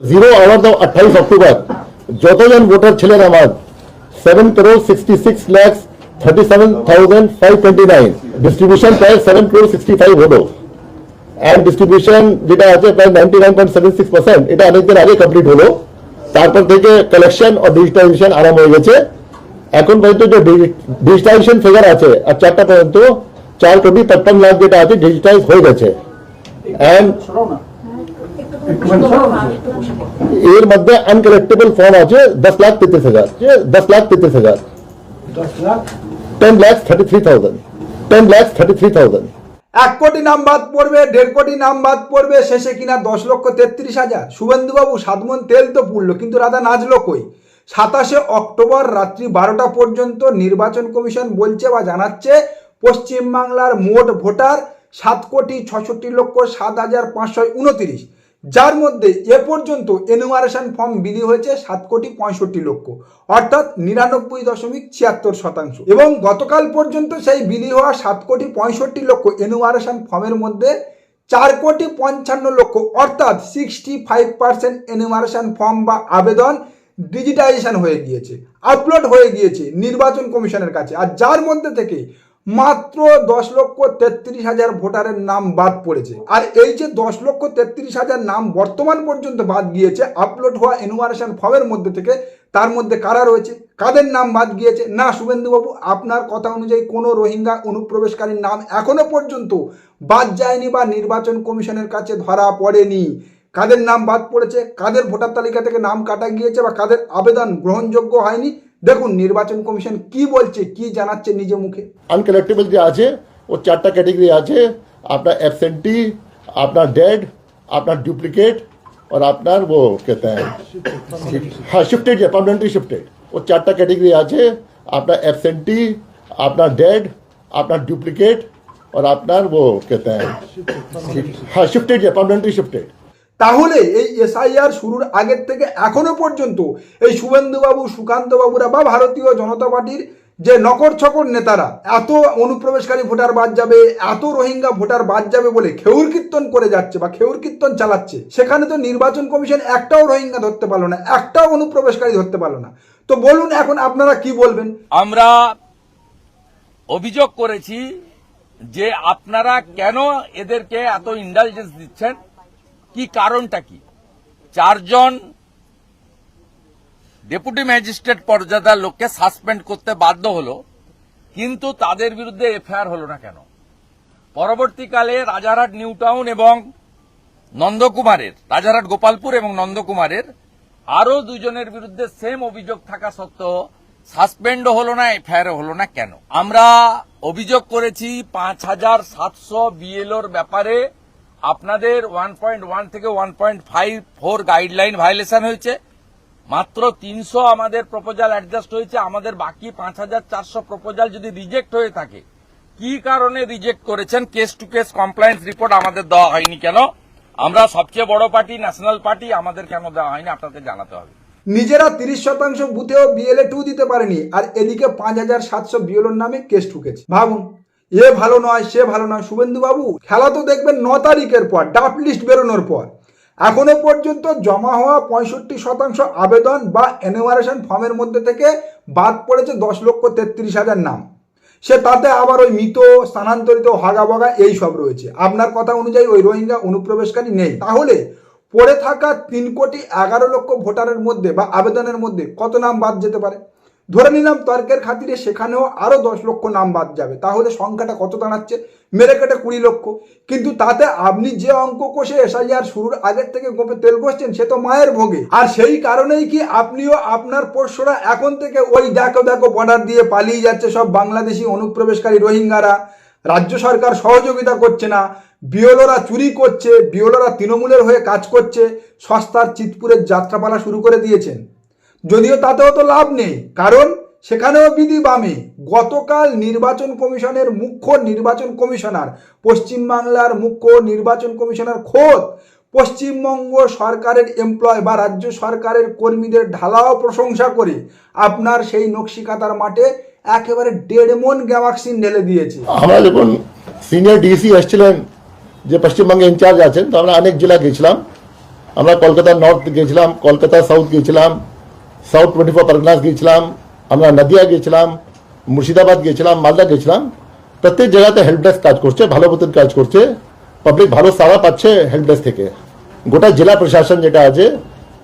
Zero hour দাও আঠাইশ October যতজন ভোটার ছিলেন আমার seven crore sixty six lakhs thirty হলো অ্যান্ড ডিস্ট্রিবিউশন যেটা আছে প্রায় ninety nine point seven six percent এটা অনেকদিন আগে কমপ্লিট হলো। তারপর থেকে কালেকশন ও ডিজিটাইজেশন আরম্ভ হয়ে গেছে। এখন পর্যন্ত যে ডিজিটাইজেশন ফিগার আছে, আর চারটা পর্যন্ত চার কোটি তেপ্পন লাখ যেটা আছে ডিজিটাইজ হয়ে গেছে। অ্যান্ড এর মধ্যে আনকালেক্টেবল ফর্ম আছে দশ লাখ তেত্রিশ হাজার। দশ লাখ তেত্রিশ হাজার। Ten lakh? Thirty three thousand ten lakh thirty three thousand এক কোটি নাম বাদ পড়বে দেড় কোটি নাম বাদ পড়বে শেষে কিনা দশ লক্ষ তেত্রিশ হাজার। শুভেন্দুবাবু সাতমন তেল তো পুড়লো কিন্তু রাধা নাচলো কই? সাতাশে অক্টোবর রাত্রি বারোটা পর্যন্ত নির্বাচন কমিশন বলছে বা জানাচ্ছে পশ্চিমবাংলার মোট ভোটার সাত কোটি ছষট্টি লক্ষ সাত হাজার পাঁচশো উনতিরিশ। যার মধ্যে এ পর্যন্ত এনুমারেশন ফর্ম বিলি হয়েছে সাত কোটি পঁয়ষট্টি লক্ষ, অর্থাৎ নিরানব্বই দশমিক ছিয়াত্তর শতাংশ। এবং গতকাল পর্যন্ত সেই বিলি হওয়া সাত কোটি পঁয়ষট্টি লক্ষ এনুমারেশন ফর্মের মধ্যে চার কোটি পঞ্চান্ন লক্ষ, অর্থাৎ sixty five percent enumeration form বা আবেদন ডিজিটাইজেশন হয়ে গিয়েছে আপলোড হয়ে গিয়েছে নির্বাচন কমিশনের কাছে। আর যার মধ্যে থেকে মাত্র দশ লক্ষ তেত্রিশ হাজার ভোটারের নাম বাদ পড়েছে। আর এই যে দশ লক্ষ তেত্রিশ হাজার নাম বর্তমান পর্যন্ত বাদ গিয়েছে আপলোড হওয়া এনুমারেশন ফর্মের মধ্যে থেকে, তার মধ্যে কারা রয়েছে, কাদের নাম বাদ গিয়েছে? না, শুভেন্দুবাবু, আপনার কথা অনুযায়ী কোনো রোহিঙ্গা অনুপ্রবেশকারীর নাম এখনও পর্যন্ত বাদ যায়নি বা নির্বাচন কমিশনের কাছে ধরা পড়েনি। কাদের নাম বাদ পড়েছে, কাদের ভোটার তালিকা থেকে নাম কাটা গিয়েছে বা কাদের আবেদন গ্রহণযোগ্য হয়নি দেখুন নির্বাচন কমিশন কি বলছে কি জানাচ্ছে নিজে মুখে আনকালেক্টেবল যে আছে ও চারটা আছে আপনার অ্যাবসেন্টি আপনার ডেড আপনার ডুপ্লিকেট और आपनर डुप्लीकेट और अपना वो कहते हैं शिफ्टेड परमानेंटली शिफ्टेड তাহলে এই এসআইআর শুরুর আগের থেকে এখনও পর্যন্ত এই শুভেন্দুবাবু সুকান্ত বাবুরা বা ভারতীয় জনতা পার্টির যে নকর ছকর নেতারা, এত অনুপ্রবেশকারী ভোটার বাদ যাবে, এত রোহিঙ্গা ভোটার বাদ যাবে বলে খেউর কীর্তন করে যাচ্ছে বা খেউর কীর্তন চালাচ্ছে, সেখানে তো নির্বাচন কমিশন একটাও রোহিঙ্গা ধরতে পারল না, একটাও অনুপ্রবেশকারী ধরতে পারল না। তো বলুন এখন আপনারা কি বলবেন? আমরা অভিযোগ করেছি যে আপনারা কেন এদেরকে এত ইন্ডালজেন্স দিচ্ছেন? কি কারণটা কি? চারজন ডেপুটি ম্যাজিস্ট্রেট পর্যাদার লোককে সাসপেন্ড করতে বাধ্য হলো, কিন্তু তাদের বিরুদ্ধে এফআইআর হলো না কেন? পরবর্তীকালে রাজারহাট নিউ টাউন এবং নন্দকুমারের, রাজারহাট, গোপালপুর এবং নন্দকুমারের আরও দুজনের বিরুদ্ধে সেম অভিযোগ থাকা সত্ত্বেও সাসপেন্ড হলো না এফআইআর হলো না কেন? আমরা অভিযোগ করেছি, পাঁচ হাজার সাতশো বিএলওর ব্যাপারে আপনাদের ওয়ান পয়েন্ট ওয়ান থেকে one point five four guideline violation হয়েছে। মাত্র তিনশো আমাদের প্রপোজাল অ্যাডজাস্ট হয়েছে। আমাদের বাকি পাঁচ হাজার চারশো প্রপোজাল যদি রিজেক্ট হয়ে থাকে, কি কারণে রিজেক্ট করেছেন? Case to case compliance report আমাদের দেওয়া হয়নি কেন? আমরা সবচেয়ে বড় পার্টি ন্যাশনাল পার্টি আমাদের কেন দেওয়া হয়নি? আপনাদের জানাতে হবে। নিজেরা তিরিশ শতাংশ বুথেও বিএলএ টু দিতে পারেনি, আর এদিকে পাঁচ হাজার সাতশো বিএলওর নামে কেস ঠুকেছে। ভাবুন এ ভালো নয়, সে ভালো নয়। শুভেন্দু বাবু খেলা তো দেখবেন ন তারিখের পর ডাপ লিস্ট বেরোনোর পর। এখনও পর্যন্ত জমা হওয়া পঁয়ষট্টি শতাংশ আবেদন বা এনুমারেশন ফর্মের মধ্যে থেকে বাদ পড়েছে দশ লক্ষ তেত্রিশ হাজার নাম। সে তাতে আবার ওই মৃত, স্থানান্তরিত হাগাবাগা এই সব রয়েছে। আপনার কথা অনুযায়ী ওই রোহিঙ্গা অনুপ্রবেশকারী নেই। তাহলে পড়ে থাকা তিন কোটি এগারো লক্ষ ভোটারের মধ্যে বা আবেদনের মধ্যে কত নাম বাদ যেতে পারে? ধরে নিলাম তর্কের খাতিরে সেখানেও আরও দশ লক্ষ নাম বাদ যাবে। তাহলে সংখ্যাটা কত দাঁড়াচ্ছে? মেরে কেটে কুড়ি লক্ষ। কিন্তু তাতে আপনি যে অঙ্ক কষে এসআইআর শুরুর আগের থেকে গোপে তেল কষছেন সে তো মায়ের ভোগে। আর সেই কারণেই কি আপনিও আপনার পোষ্যরা এখন থেকে ওই দেখো দেখো বর্ডার দিয়ে পালিয়ে যাচ্ছে সব বাংলাদেশি অনুপ্রবেশকারী রোহিঙ্গারা। রাজ্য সরকার সহযোগিতা করছে না। বিওলোরা চুরি করছে বিওলোরা তৃণমূলের হয়ে কাজ করছে। সস্তার চিতপুরের যাত্রাপালা শুরু করে দিয়েছেন। যদিও তাতেও তো লাভ নেই, কারণ সেখানেও বিধি বামে। গতকাল নির্বাচন কমিশনের মুখ্য নির্বাচন কমিশনার পশ্চিমবাংলার মুখ্য নির্বাচন কমিশনার খোদ পশ্চিমবঙ্গ সরকারের এমপ্লয় বা রাজ্য সরকারের কর্মীদের ঢালাও প্রশংসা করে আপনার সেই নকশিকাতার মাঠে একেবারে দেড় মন গ্যামাক্সিন ঢেলে দিয়েছে। আমরা যখন সিনিয়র ডিসি এসেছিলেন, যে পশ্চিমবঙ্গে ইনচার্জ আছেন, তো আমরা অনেক জেলা গেছিলাম। আমরা কলকাতা নর্থ গেছিলাম, কলকাতা সাউথ গিয়েছিলাম সাউথ টোয়েন্টি ফোর পারগনাস গিয়েছিলাম, আমরা নদিয়া গিয়েছিলাম, মুর্শিদাবাদ গিয়েছিলাম, মালদা গিয়েছিলাম। প্রত্যেক জায়গাতে হেল্প ডেস্ক কাজ করছে, ভালো মতন কাজ করছে। পাবলিক ভালো সাড়া পাচ্ছে হেল্প ডেস্ক থেকে। গোটা জেলা প্রশাসন যেটা আছে,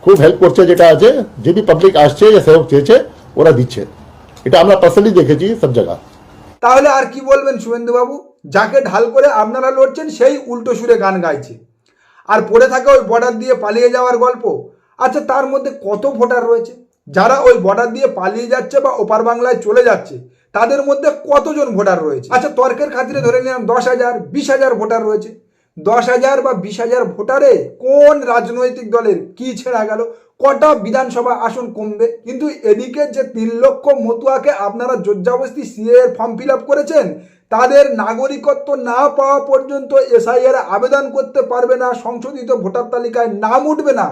খুব হেল্প করছে যেটা আছে, যদি পাবলিক আসছে, যে সহযোগ চেয়েছে, ওরা দিচ্ছে। এটা আমরা পার্সোনালি দেখেছি সব জায়গা। তাহলে আর কি বলবেন শুভেন্দুবাবু? যাকে ঢাল করে আপনারা লড়ছেন, সেই উল্টো সুরে গান গাইছে। আর পড়ে থাকে ওই বর্ডার দিয়ে পালিয়ে যাওয়ার গল্প আচ্ছা তার মধ্যে কত ভোটার রয়েছে? যারা ওই বর্ডার দিয়ে পালিয়ে যাচ্ছে বা ওপার বাংলায় চলে যাচ্ছে, তাদের মধ্যে কতজন ভোটার রয়েছে? আচ্ছা তর্কের খাতিরে ধরে নিলাম দশ হাজার, বিশ হাজার ভোটার রয়েছে। দশ হাজার বা বিশ হাজার ভোটারে কোন রাজনৈতিক দলের কি ছেড়া গেল? কটা বিধানসভা আসন কমবে? কিন্তু এদিকে যে তিন লক্ষ মতুয়াকে আপনারা জোরজাবস্তি সিএ এর ফর্ম ফিল আপ করেছেন, তাদের নাগরিকত্ব না পাওয়া পর্যন্ত এসআইআর আবেদন করতে পারবে না, সংশোধিত ভোটার তালিকায় নাম উঠবে না।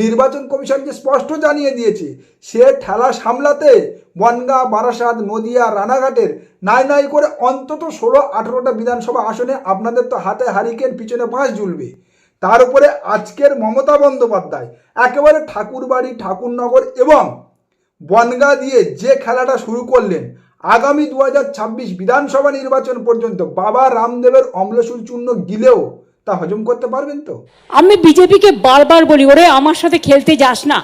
নির্বাচন কমিশন যে স্পষ্ট জানিয়ে দিয়েছে, সে ঠেলা সামলাতে বনগাঁ, বারাসাত, নদিয়া, রানাঘাটের নাই নাই করে অন্তত ষোলো, আঠেরোটা বিধানসভা আসনে আপনাদের তো হাতে হারিকেন, পিছনে বাঁশ ঝুলবে। তার উপরে আজকের মমতা বন্দ্যোপাধ্যায়, একেবারে ঠাকুরবাড়ি, ঠাকুরনগর এবং বনগা দিয়ে যে খেলাটা শুরু করলেন, আগামী দু হাজার ছাব্বিশ বিধানসভা নির্বাচন পর্যন্ত বাবা রামদেবের অম্লসুল চূর্ণ গিলেও তা হজম করতে পারবেন তো? আমি বিজেপিকে বারবার বলি, ওরে আমার সাথে খেলতে যাস না।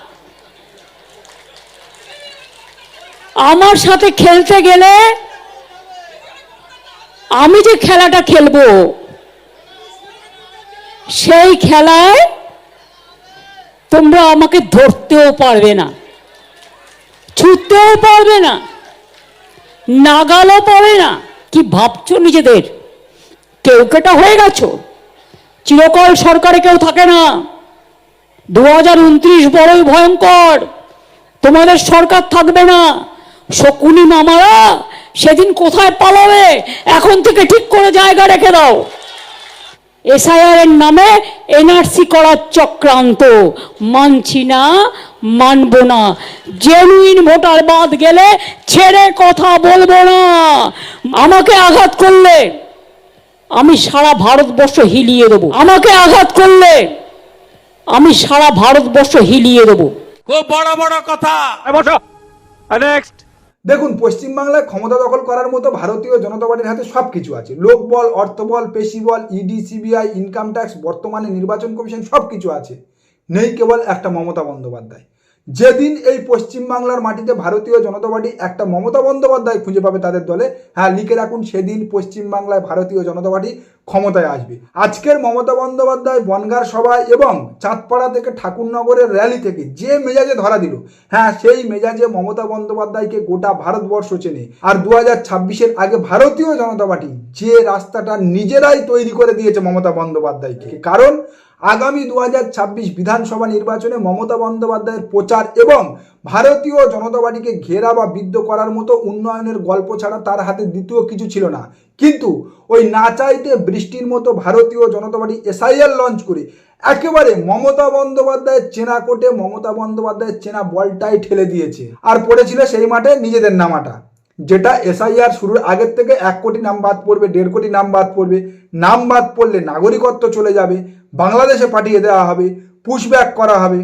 আমার সাথে খেলতে গেলে আমি যে খেলাটা খেলব, সেই খেলায় তোমরা আমাকে ধরতেও পারবে না ছুটতেও পারবে না, নাগালও পাবে না। কি ভাবছ নিজেদের? কেউ কেটা হয়ে গেছো? চিরকাল সরকারে কেউ থাকে না। দু হাজার উনত্রিশ বড়ই ভয়ঙ্কর। তোমাদের সরকার থাকবে না। শকুনি মামারা সেদিন কোথায় পালাবে? এখন থেকে ঠিক করে জায়গা রেখে দাও। এসআইআর এর নামে এনআরসি করার চক্রান্ত। মানছি না, মানব না। জেনুইন ভোটার বাদ গেলে ছেড়ে কথা বলব না। আমাকে আঘাত করলে আমি সারা ভারতবর্ষ হিলিয়ে দেবো। আমাকে আঘাত করলে? আমি সারা ভারতবর্ষ হিলিয়ে দেবো। খুব বড় বড় কথা। নেক্সট দেখুন পশ্চিমবাংলায় ক্ষমতা দখল করার মতো ভারতীয় জনতা পার্টির হাতে সব কিছু আছে। লোক বল অর্থ বল পেশি বল ইডি সিবিআই ইনকাম ট্যাক্স বর্তমানে নির্বাচন কমিশন সব কিছু আছে। নেই কেবল একটা মমতা বন্দ্যোপাধ্যায়। যেদিন এই পশ্চিমবাংলার মাটিতে ভারতীয় জনতা পার্টি একটা মমতা বন্দ্যোপাধ্যায় খুঁজে পাবে তাদের দলে হ্যাঁ লিখে রাখুন, সেদিন পশ্চিমবাংলায় ভারতীয় জনতা পার্টি ক্ষমতায় আসবে। আজকের মমতা বন্দ্যোপাধ্যায় বনগার সভায় এবং চাঁদপাড়া থেকে ঠাকুরনগরের র্যালি থেকে যে মেজাজে ধরা দিল হ্যাঁ সেই মেজাজে মমতা বন্দ্যোপাধ্যায়কে গোটা ভারতবর্ষ চেনে। আর দু হাজার ছাব্বিশের আগে ভারতীয় জনতা পার্টি যে রাস্তাটা নিজেরাই তৈরি করে দিয়েছে মমতা বন্দ্যোপাধ্যায়কে। কারণ আগামী দু হাজার ছাব্বিশ বিধানসভা নির্বাচনে মমতা বন্দ্যোপাধ্যায়ের প্রচার এবং ভারতীয় জনতা পার্টিকে ঘেরা বা বিদ্ধ করার মতো উন্নয়নের গল্প ছাড়া তার হাতে দ্বিতীয় কিছু ছিল না। কিন্তু ওই না চাইতে বৃষ্টির মতো ভারতীয় জনতা পার্টি এসআইএল লঞ্চ করে একেবারে মমতা বন্দ্যোপাধ্যায়ের চেনা কোটে মমতা বন্দ্যোপাধ্যায়ের চেনা বলটাই ঠেলে দিয়েছে। আর পড়েছিল সেই মাঠে নিজেদের নামাটা। যেটা এসআইআর শুরুর আগের থেকে এক কোটি নাম বাদ পড়বে, দেড় কোটি নাম বাদ পড়বে। নাম বাদ পড়লে নাগরিকত্ব চলে যাবে, বাংলাদেশে পাঠিয়ে দেওয়া হবে পুশব্যাক করা হবে।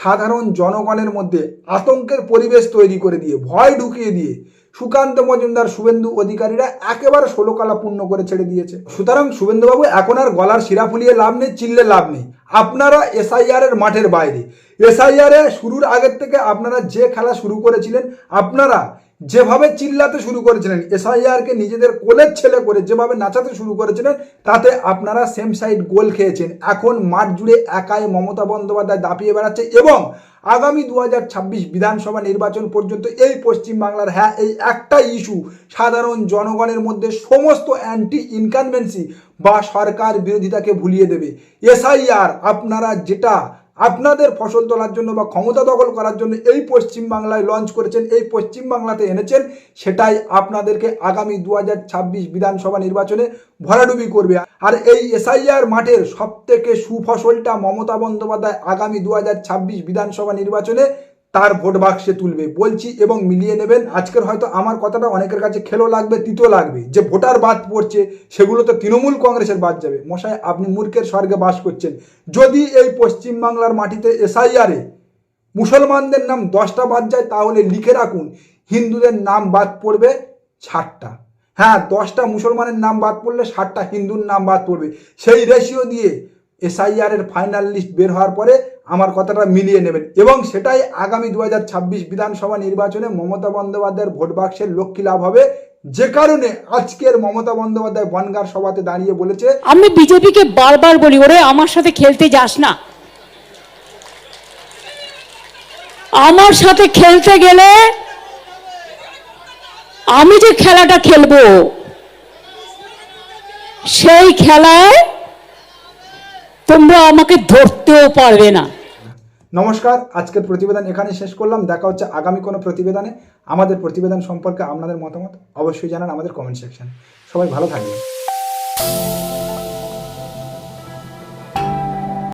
সাধারণ জনগণের মধ্যে আতঙ্কের পরিবেশ তৈরি করে দিয়ে, ভয় ঢুকিয়ে দিয়ে সুকান্ত মজুমদার, শুভেন্দু অধিকারীরা একেবারে ষোলকলা পূর্ণ করে ছেড়ে দিয়েছে। সুতরাং শুভেন্দুবাবু, এখন আর গলার শিরা ফুলিয়ে লাভ নেই, চিল্লে লাভ নেই। আপনারা এসআইআর এর মাঠের বাইরে। এসআইআর শুরুর আগের থেকে আপনারা যে খেলা শুরু করেছিলেন, আপনারা যেভাবে চিল্লাতে শুরু করেছিলেন, এসআইআরকে নিজেদের কোলের ছেলে করে যেভাবে নাচাতে শুরু করেছিলেন, তাতে আপনারা সেম সাইড গোল খেয়েছেন। এখন মাঠ জুড়ে একাই মমতা বন্দ্যোপাধ্যায় দাপিয়ে বেড়াচ্ছে এবং আগামী দু হাজার ছাব্বিশ বিধানসভা নির্বাচন পর্যন্ত এই পশ্চিমবাংলার হ্যাঁ এই একটা ইস্যু সাধারণ জনগণের মধ্যে সমস্ত অ্যান্টি ইনকানভেন্সি বা সরকার বিরোধিতাকে ভুলিয়ে দেবে। এসআইআর, আপনারা যেটা আপনাদের ফসল তোলার জন্য বা ক্ষমতা দখল করার জন্য এই পশ্চিম বাংলায় লঞ্চ করেছেন, এই পশ্চিম বাংলাতে এনেছেন, সেটাই আপনাদেরকে আগামী দু হাজার ছাব্বিশ বিধানসভা নির্বাচনে ভরাডুবি করবে। আর এই এসআইআর মাঠের সবথেকে সুফসলটা মমতা বন্দ্যোপাধ্যায় আগামী দু হাজার ছাব্বিশ বিধানসভা নির্বাচনে তার ভোট বাক্সে তুলবে। বলছি এবং মিলিয়ে নেবেন। আজকের হয়তো আমার কথাটা অনেকের কাছে খেলো লাগবে, তিতো লাগবে। যে ভোটার বাদ পড়ছে, সেগুলো তো তৃণমূল কংগ্রেসের বাদ যাবে। মশাই, আপনি মূর্খের স্বর্গে বাস করছেন। যদি এই পশ্চিমবাংলার মাটিতে এসআইআরে মুসলমানদের নাম দশটা বাদ যায়, তাহলে লিখে রাখুন, হিন্দুদের নাম বাদ পড়বে ষাটটা। হ্যাঁ দশটা মুসলমানের নাম বাদ পড়লে ষাটটা হিন্দুর নাম বাদ পড়বে। সেই রেশিও দিয়ে এসআইআর এর ফাইনাল লিস্ট বের হওয়ার পরে আমার কথাটা মিলিয়ে নেবেন। এবং সেটাই আগামী দুহাজার ছাব্বিশ বিধানসভা নির্বাচনে মমতা বন্দ্যোপাধ্যায়ের ভোট বাক্সের লক্ষ্মী লাভ হবে। যে কারণে আজকের মমতা বন্দ্যোপাধ্যায় বনগার সভাতে দাঁড়িয়ে বলেছে, আমি বিজেপিকে বারবার বলি, ওরে আমার সাথে খেলতে যাস না। আমার সাথে খেলতে গেলে আমি যে খেলাটা খেলব, সেই খেলায় তোমরা আমাকে ধরতেও পারবে না। নমস্কার, আজকের প্রতিবেদন এখানে শেষ করলাম। দেখা হচ্ছে আগামী কোনো প্রতিবেদনে। আমাদের প্রতিবেদন সম্পর্কে আপনাদের মতামত অবশ্যই জানান আমাদের কমেন্ট সেকশন সবাই ভালো থাকবেন।